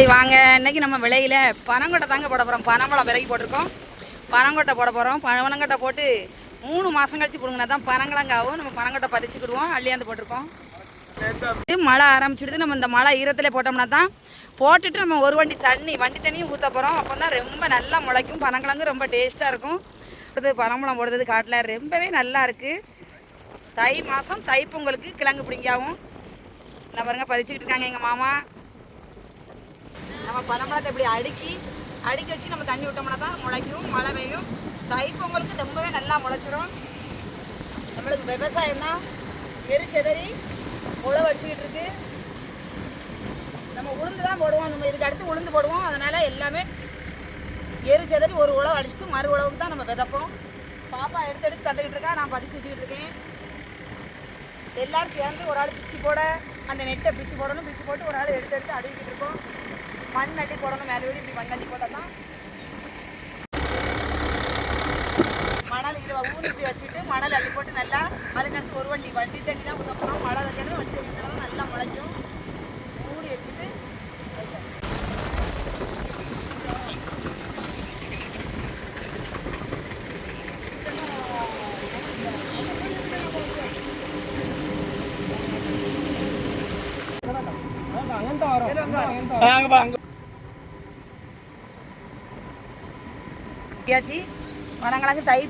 Hi வாங்க. இன்றைக்கி நம்ம விலையில் பனங்கொட்டை தாங்க போட போகிறோம் பனம்பழம் விறகி போட்டிருக்கோம். பனங்கொட்டை போட போகிறோம் பனங்கொட்டை போட்டு மூணு மாதம் கழிச்சு கொடுங்கன்னா தான் பனங்கிழங்காவும் நம்ம பனங்கொட்டை பதிச்சுக்கிடுவோம். அள்ளியாந்து போட்டிருக்கோம். மழை ஆரம்பிச்சிடுது. நம்ம இந்த மழை ஈரத்தில் போட்டோம்னா தான் போட்டுட்டு நம்ம ஒரு வண்டி தண்ணி வண்டி தண்ணியும் ஊற்ற போகிறோம் அப்போ தான் ரொம்ப நல்லா முளைக்கும். பனங்கிழங்கு ரொம்ப டேஸ்ட்டாக இருக்கும். அடுத்தது பனம்பழம் போடுறது காட்டில். ரொம்பவே நல்லா இருக்குது தை மாதம் தை பொங்கலுக்கு கிழங்கு பிடிங்காவும். நான் பாருங்க பதிச்சுக்கிட்டு இருக்காங்க எங்கள் மாமா. நம்ம பனம்பழத்தை இப்படி அடுக்கி அடுக்கி வச்சு நம்ம தண்ணி விட்டோம்னா தான் முளைக்கும் மழை பெய்யும். தை பொங்கலுக்கு ரொம்பவே நல்லா முளைச்சிரும். நம்மளுக்கு விவசாயம் தான் எரிச்செதறி உழவு அடிச்சுக்கிட்டு இருக்கு. நம்ம உளுந்து தான் போடுவோம். நம்ம இதுக்கு அடுத்து உளுந்து போடுவோம். அதனால் எல்லாமே எரிச்செதறி ஒரு உழவு அடிச்சுட்டு மறு உழவுக்கு தான் நம்ம விதைப்போம். பாப்பா எடுத்து எடுத்து தந்துக்கிட்டு இருக்கா. நான் படிச்சு வச்சுக்கிட்டு இருக்கேன். எல்லாரும் சேர்ந்து ஒரு ஆள் பிச்சு போட அந்த நெட்டை பிச்சு போடணும் பிச்சு போட்டு ஒரு ஆள் எடுத்து எடுத்து அடிக்கிட்டு இருக்கோம். மண் அள்ளி போடணும் மேலே இப்படி மண் அள்ளி போட்டால் தான் மணல் இதை ஊனி இப்படி வச்சுட்டு மணல் அள்ளி போட்டு நல்லா அதுக்கடுத்து ஒரு வண்டி வண்டி தண்ணி தான் ஊற்ற போகிறோம் மழை வைக்கணும் வண்டி தண்ணி நல்லா முளைக்கும் மூடி வச்சுட்டு வைக்கணும். எப்படியாச்சு வனங்கிழங்கு தை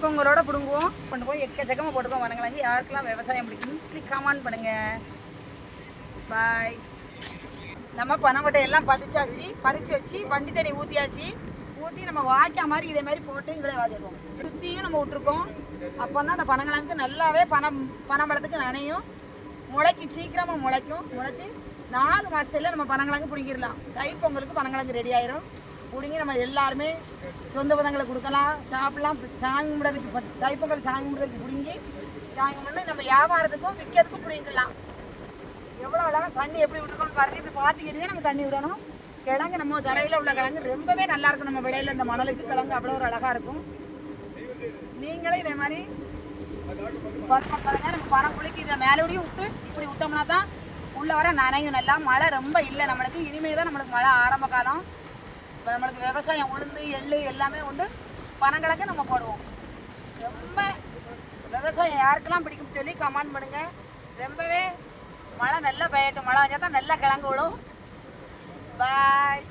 பிடுங்குவோம். கொண்டு போய் எக்கச்சக்கமாக போட்டுக்கோம் வனங்கிழங்கு யாருக்கெல்லாம் விவசாயம் பிடிக்கும்? கிளிக் கமெண்ட் பண்ணுங்க. பாய் நம்ம பனங்கொட்டை எல்லாம் பதிச்சாச்சு பறிச்சு வச்சு வண்டி தண்ணி ஊற்றியாச்சு ஊற்றி நம்ம வாய்க்கா மாதிரி இதே மாதிரி போட்டு இங்கே வாதிடுவோம் சுற்றியும் நம்ம விட்டுருக்கோம். அப்போ தான் அந்த பனங்கிழங்கு நல்லாவே பனம் பனம்பழத்துக்கு நனையும். முளைக்கும் சீக்கிரமாக முளைக்கும். முளைச்சி நாலு மாதத்துல நம்ம பனங்கிழங்கு பிடிங்கிடலாம். தை பொங்கலுக்கு பனங்கிழங்கு ரெடி ஆயிரும். பிடுங்கி நம்ம எல்லாருமே சொந்த பதங்களுக்கு கொடுக்கலாம். சாப்பிடலாம். சாமி கும்பிட்றதுக்கு தைப்பொங்கல் சாமி கும்பிட்றதுக்கு பிடுங்கி சாமி கும்பிட்டு நம்ம வியாபாரத்துக்கும் விற்கிறதுக்கும் பிடிங்கிக்கலாம் எவ்வளோ அழகாக தண்ணி எப்படி விட்டுருக்கோம்னு பாருங்க. இப்படி பார்த்துக்கிட்டே நம்ம தண்ணி விடணும். கிழங்கு நம்ம தரையில் உள்ள கிழங்கு ரொம்பவே நல்லா இருக்கும். நம்ம விடையில் இந்த மணலுக்கு கிழங்கு அவ்வளோ ஒரு அழகாக இருக்கும். நீங்களே இதே மாதிரி பாருங்க. நம்ம பணம் குளிக்கு இதை மேலோடையும் விட்டு இப்படி விட்டோம்னா தான் உள்ளே வர நனையும். நல்லா மழை ரொம்ப இல்லை நம்மளுக்கு. இனிமே தான் நம்மளுக்கு மழை ஆரம்ப காலம். இப்போ நம்மளுக்கு விவசாயம் உளுந்து எள்ளு எல்லாமே உண்டு. பனங்கிழங்கு நம்ம போடுவோம். ரொம்ப விவசாயம் யாருக்கெல்லாம் பிடிக்கும் சொல்லி கமெண்ட் பண்ணுங்கள் ரொம்பவே மழை நல்லா பெய்யட்டும். மழை வந்தால் தான் நல்லா கிழங்கு விடும் பாய்